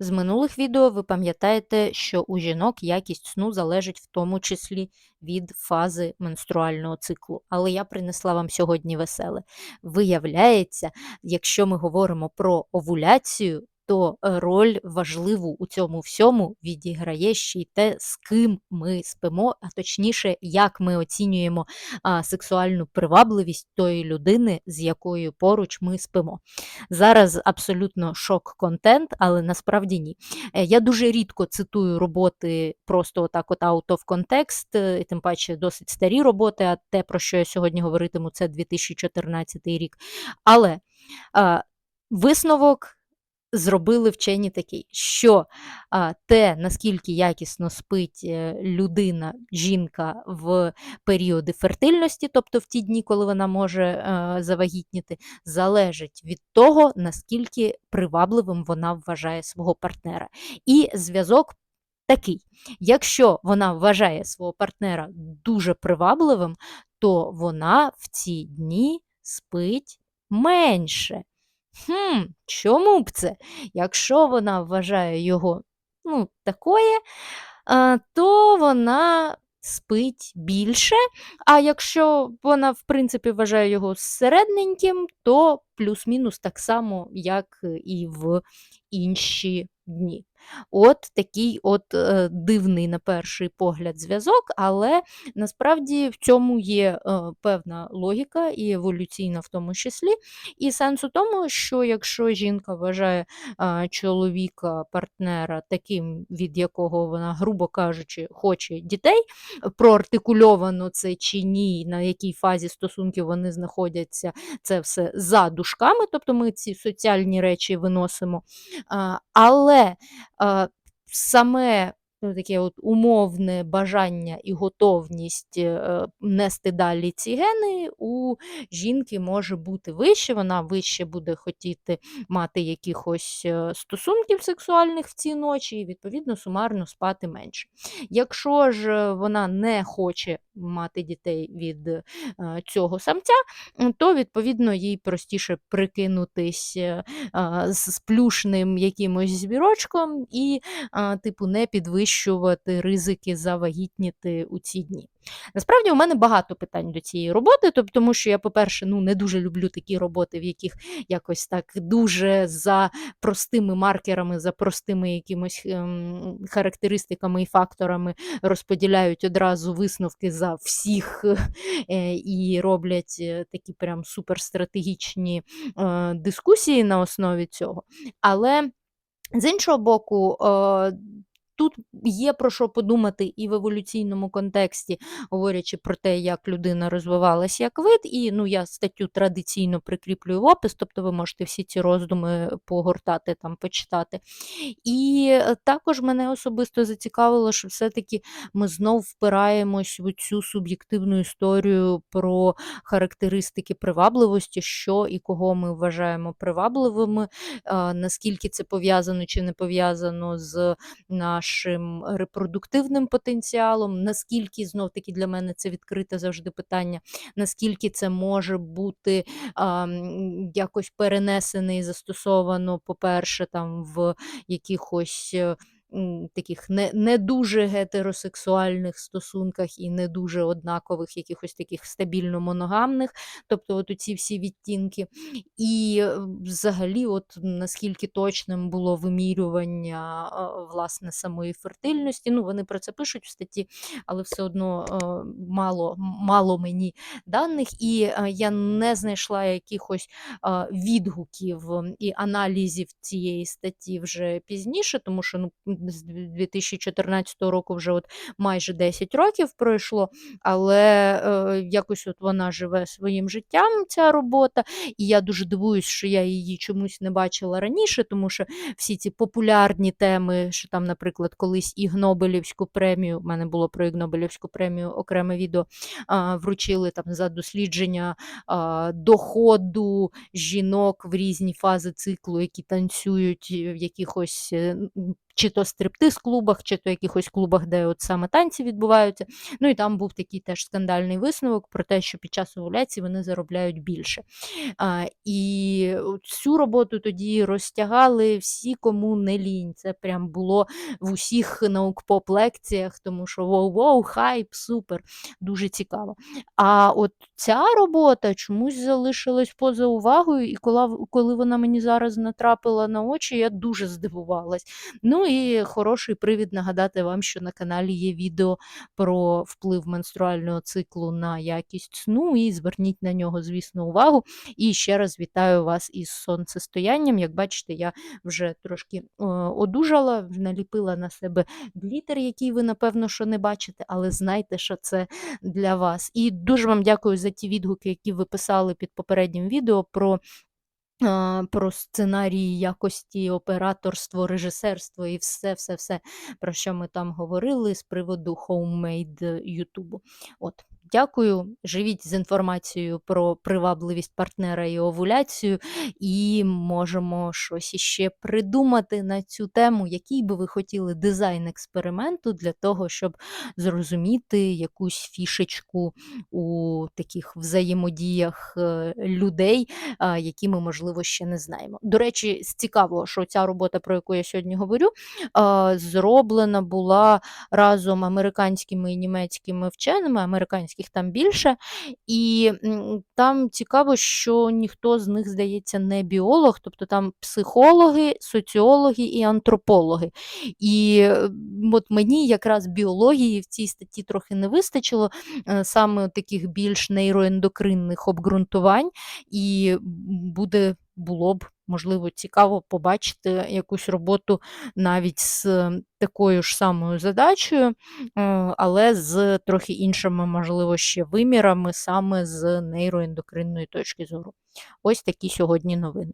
З минулих відео ви пам'ятаєте, що у жінок якість сну залежить в тому числі від фази менструального циклу. Але я принесла вам сьогодні веселе. Виявляється, якщо ми говоримо про овуляцію, то е, роль важливу у цьому всьому відіграє ще й те, з ким ми спимо, а точніше, як ми оцінюємо сексуальну привабливість тої людини, з якою поруч ми спимо. Зараз абсолютно шок-контент, але насправді ні. Е, Я дуже рідко цитую роботи просто отак от out of context, е, і тим паче досить старі роботи, а те, про що я сьогодні говоритиму, це 2014 рік. Але а, висновок зробили вчені такий, що те, наскільки якісно спить е, людина, жінка в періоди фертильності, тобто в ті дні, коли вона може е, завагітніти, залежить від того, наскільки привабливим вона вважає свого партнера. І зв'язок. Такий, якщо вона вважає свого партнера дуже привабливим, то вона в ці дні спить менше. Хм, чому б це? Якщо вона вважає його ну, такою, то вона спить більше. А якщо вона, в принципі, вважає його середненьким, то плюс-мінус так само, як і в інші дні. От такий от е, дивний, на перший погляд, зв'язок, але насправді в цьому є е, певна логіка і еволюційна в тому числі. І сенс у тому, що якщо жінка вважає а, чоловіка, партнера таким, від якого вона, грубо кажучи, хоче дітей, проартикульовано це чи ні, на якій фазі стосунків вони знаходяться, це все за дужками, тобто ми ці соціальні речі виносимо. Але саме ну, таке от умовне бажання і готовність е, нести далі ці гени у жінки може бути вище, вона вище буде хотіти мати якихось е, стосунків сексуальних в ці ночі, і відповідно сумарно спати менше. Якщо ж вона не хоче мати дітей від е, цього самця, то відповідно їй простіше прикинутись з з плюшним якимось збірочком і, типу, не підвищувати ризики завагітніти у ці дні. Насправді у мене багато питань до цієї роботи, тоб- тому що я, по-перше, ну, не дуже люблю такі роботи, в яких якось так дуже за простими маркерами, за простими якимось ем, характеристиками і факторами розподіляють одразу висновки за всіх е, і роблять е, такі прям суперстратегічні е, дискусії на основі цього. Але з іншого боку, е, тут є про що подумати і в еволюційному контексті, говорячи про те, як людина розвивалась як вид, і ну, я статтю традиційно прикріплюю в опис, тобто ви можете всі ці роздуми погортати, там, почитати. І е, також мене особисто зацікавило, що все-таки ми знов впираємось в цю суб'єктивну історію про характеристики привабливості, що і кого ми вважаємо привабливими, наскільки це пов'язано чи не пов'язано з нашим репродуктивним потенціалом, наскільки знов таки для мене це відкрите завжди питання, наскільки це може бути а, якось перенесене і застосовано, по-перше, там в якихось. Таких не, не дуже гетеросексуальних стосунках і не дуже однакових, якихось таких стабільно моногамних, тобто от ці всі відтінки. І е, взагалі, от наскільки точним було вимірювання е, власне самої фертильності. Ну, вони про це пишуть в статті, але все одно е, мало, мало мені даних, і я не знайшла якихось відгуків і аналізів цієї статті вже пізніше, тому що ну, з 2014 року вже от майже 10 років пройшло, але е, якось от вона живе своїм життям, ця робота. І я дуже дивуюсь, що я її чомусь не бачила раніше, тому що всі ці популярні теми, що там, наприклад, колись Іг Нобелівську премію, в мене було про Іг Нобелівську премію окреме відео, вручили там за дослідження доходу жінок в різні фази циклу, які танцюють в якихось е, чи то стриптиз-клубах, чи то якихось клубах, де от саме танці відбуваються. Ну і там був такий теж скандальний висновок про те, що під час овуляції вони заробляють більше. А, І цю роботу тоді розтягали всі, кому не лінь. Це прям було в усіх наук-поп лекціях, тому що воу-воу, хайп, супер, дуже цікаво. А от ця робота чомусь залишилась поза увагою, і коли, коли вона мені зараз натрапила на очі, я дуже здивувалась. Ну і хороший привід нагадати вам, що на каналі є відео про вплив менструального циклу на якість сну, і зверніть на нього, звісно, увагу. І ще раз вітаю вас із сонцестоянням. Як бачите, я вже трошки е, одужала, наліпила на себе глітер, який ви, напевно, що не бачите, але знайте, що це для вас. І дуже вам дякую за ті відгуки, які ви писали під попереднім відео про про сценарії, якості, операторство, режисерство і все, все, все, про що ми там говорили з приводу хоуммейд Ютубу. От, Дякую. Живіть з інформацією про привабливість партнера і овуляцію, і можемо щось іще придумати на цю тему, який би ви хотіли дизайн експерименту для того, щоб зрозуміти якусь фішечку у таких взаємодіях е, людей, які ми, можливо, ще не знаємо. До речі, з цікавого, що ця робота, про яку я сьогодні говорю, зроблена була разом американськими і німецькими вченими. американськими українських там більше. І там цікаво, що ніхто з них, здається, не біолог, тобто там психологи, соціологи і антропологи. І от мені якраз біології в цій статті трохи не вистачило, е, саме таких більш нейроендокринних обґрунтувань, і буде було б можливо цікаво побачити якусь роботу навіть з такою ж самою задачею, е, але з трохи іншими, можливо, ще вимірами, саме з нейроендокринної точки зору. Ось такі сьогодні новини.